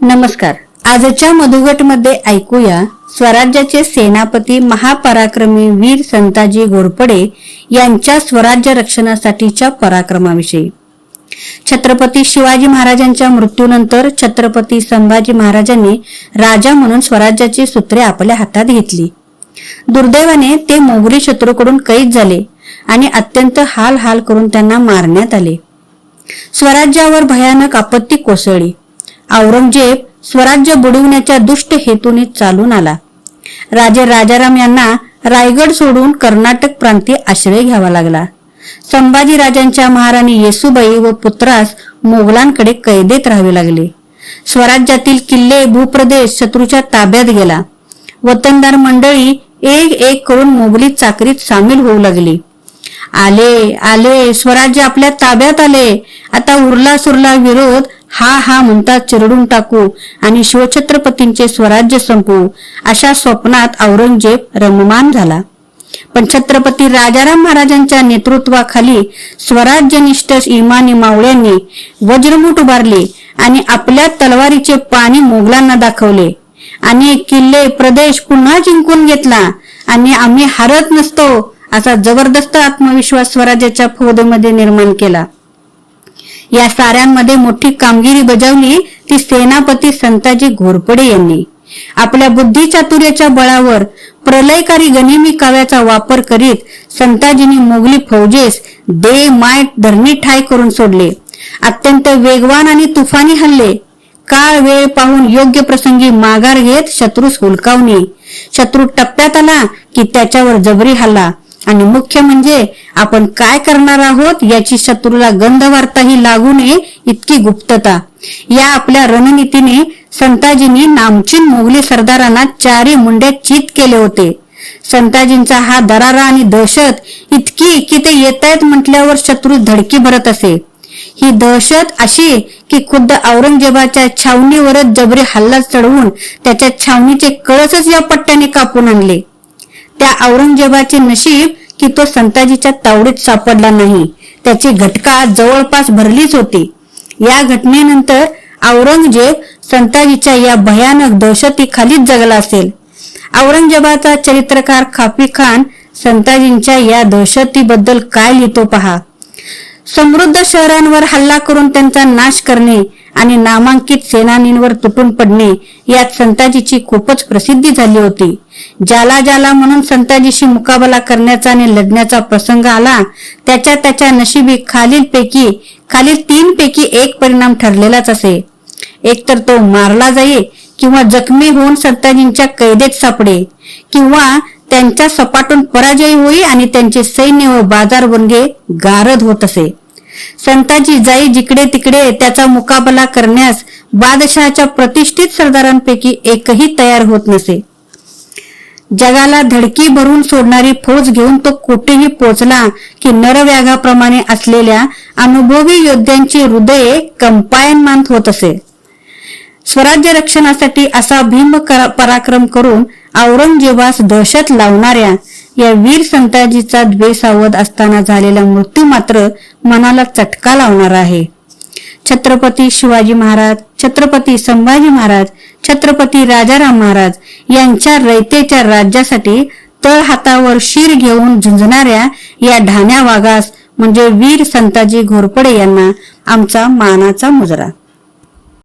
नमस्कार. आजच्या मधुगटमध्ये ऐकूया स्वराज्याचे सेनापती महापराक्रमी वीर संताजी घोरपडे यांच्या स्वराज्य रक्षणासाठीच्या पराक्रमाविषयी. छत्रपती शिवाजी महाराजांच्या मृत्यूनंतर छत्रपती संभाजी महाराजांनी राजा म्हणून स्वराज्याची सूत्रे आपल्या हातात घेतली. दुर्दैवाने ते मोगरी शत्रूकडून कैद झाले आणि अत्यंत हाल हाल करून त्यांना मारण्यात आले. स्वराज्यावर भयानक आपत्ती कोसळली. औरंगजेब स्वराज्य बुडविण्याच्या दुष्ट हेतूने चालून आला. राजे राजाराम यांना रायगड सोडून कर्नाटक प्रांती आश्रय घ्यावा लागला. संभाजी राजांच्या महाराणी येसुबाई व पुत्रास मोगलांकडे कैदेत राहावे लागले. स्वराज्यातील किल्ले भूप्रदेश शत्रूच्या ताब्यात गेला. वतनदार मंडळी एक एक करून मोगली चाकरीत सामील होऊ लागली. आले आले स्वराज्य आपल्या ताब्यात आले. आता उरला सुरला विरोध हा हा म्हणता चिरडून टाकू आणि शिवछत्रपतींचे स्वराज्य संपवू अशा स्वप्नात औरंगजेब रममान झाला. पण छत्रपती राजाराम महाराजांच्या नेतृत्वाखाली स्वराज्यनिष्ठ इमानी मावळ्यांनी वज्रमूठ उभारले आणि आपल्या तलवारीचे पाणी मोगलांना दाखवले. आणि किल्ले प्रदेश पुन्हा जिंकून घेतला आणि आम्ही हारत नसतो असा जबरदस्त आत्मविश्वास स्वराज्याच्या फौदेमध्ये निर्माण केला. या साऱ्यांमध्ये मोठी कामगिरी बजावली ती सेनापती संताजी घोरपडे यांनी. आपल्या बुद्धी चातुर्याच्या बळावर प्रलयकारी गनिमी काव्याचा वापर करीत संताजींनी मोगली फौजेस दे माय धरणी ठाय करून सोडले. अत्यंत वेगवान आणि तुफानी हल्ले. काळ वेळ पाहून योग्य प्रसंगी माघार घेत शत्रूस हुलकावणे. शत्रू टप्प्यात आला की त्याच्यावर जबरी हल्ला. आणि मुख्य म्हणजे आपण काय करणार आहोत याची शत्रूला गंधवार्ताही लागू नये इतकी गुप्तता. या आपल्या रणनीतीने संताजींनी नामचीन मोगली सरदारांना चारी मुंडे चित केले होते. संताजींचा हा दरारा आणि दहशत इतकी की ते येत आहेत म्हटल्यावर शत्रू धडकी भरत असे. ही दहशत अशी की खुद्द औरंगजेबाच्या छावणीवरच जबरी हल्ला चढवून त्याच्या छावणीचे कळसच या पट्ट्याने कापून आणले. त्या औरंगजेबाचे नशीब की तो संताजीच्या तावडीत सापडला नाही. त्याची घटका जवळपास भरलीच होती. या घटनेनंतर औरंगजेब संताजीच्या या भयानक दहशतीखालीच जगला असेल. औरंगजेबाचा चरित्रकार खापी खान संताजींच्या या दहशतीबद्दल काय लिहितो पहा. समृद्ध शहरांवर हल्ला करून त्यांचा नाश करणे आणि नामांकित सेनानींवर तुटून पडणे यात संताजीची खूपच प्रसिद्धी झाली होती. ज्याला ज्याला म्हणून संताजीशी मुकाबला करण्याचा आणि लढण्याचा प्रसंग आला त्याच्या त्याच्या नशिबी खालील पैकी खालील तीन पैकी एक परिणाम ठरलेलाच असे. एकतर तो मारला जाई किंवा जखमी होऊन संताजींच्या कैदेत सापडे किंवा त्यांच्या सपाटून पराजय होई आणि त्यांचे सैन्य व बाजार वर्गे गारद होत असे. संताजी जाई जिकडे तिकडे त्याचा मुकाबला करण्यास बादशहाच्या प्रतिष्ठित सरदारांपैकी एकही तयार होत नसे. जगाला धडकी भरून सोडणारी फौज घेऊन तो कुठेही पोचला की नरव्याघाप्रमाणे असलेल्या अनुभवी योद्ध्यांची हृदये कंपायनमान होत असे. स्वराज्य रक्षणासाठी असा भीम पराक्रम करून औरंगजेबास दहशत लावणाऱ्या या वीर संताजीचा द्वेसावध असताना झालेला मृत्यू मात्र मनाला चटका लावणार आहे. छत्रपती शिवाजी महाराज छत्रपती संभाजी महाराज छत्रपती राजाराम महाराज यांच्या रयतेच्या राज्यासाठी तळ हातावर शिर घेऊन झुंजणाऱ्या या ढाण्या वाघास म्हणजे वीर संताजी घोरपडे यांना आमचा मानाचा मुजरा.